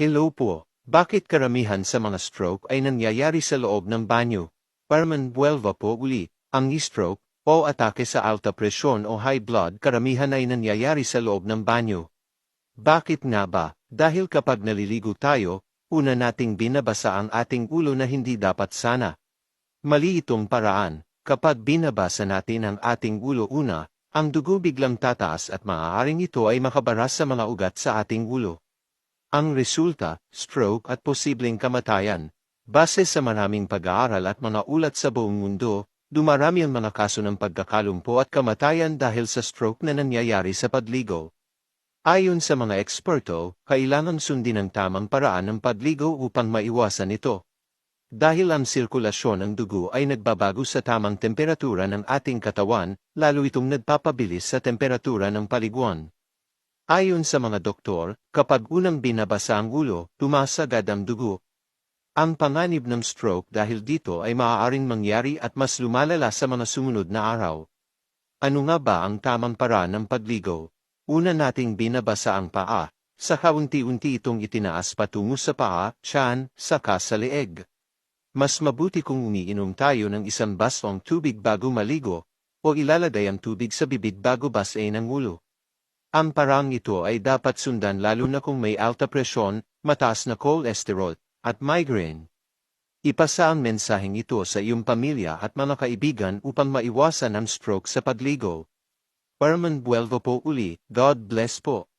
Hello po. Bakit karamihan sa mga stroke ay nangyayari sa loob ng banyo? Parman buwelva po uli, ang stroke o atake sa alta presyon o high blood karamihan ay nangyayari sa loob ng banyo. Bakit nga ba? Dahil kapag naliligo tayo, una nating binabasa ang ating ulo na hindi dapat sana. Mali itong paraan, kapag binabasa natin ang ating ulo una, ang dugo biglang tataas at maaaring ito ay makabaras sa mga ugat sa ating ulo. Ang resulta, stroke at posibleng kamatayan. Base sa maraming pag-aaral at mga ulat sa buong mundo, dumarami ang mga kaso ng pagkakalumpo at kamatayan dahil sa stroke na nangyayari sa pagligo. Ayon sa mga eksperto, kailangan sundin ang tamang paraan ng pagligo upang maiwasan ito. Dahil ang sirkulasyon ng dugo ay nagbabago sa tamang temperatura ng ating katawan, lalo itong nagpapabilis sa temperatura ng paliguan. Ayon sa mga doktor, kapag unang binabasa ang ulo, tumasagad ang dugo. Ang panganib ng stroke dahil dito ay maaaring mangyari at mas lumalala sa mga sumunod na araw. Ano nga ba ang tamang paraan ng pagligo? Una nating binabasa ang paa, saka unti-unti itong itinaas patungo sa paa, tiyan, saka sa leeg. Mas mabuti kung umiinom tayo ng isang basong tubig bago maligo, o ilalagay ang tubig sa bibig bago basain ang ulo. Ang parang ito ay dapat sundan lalo na kung may alta presyon, mataas na cholesterol, at migraine. Ipasa ang mensaheng ito sa iyong pamilya at mga kaibigan upang maiwasan ang stroke sa pagligo. Parman Buelvo po uli, God bless po.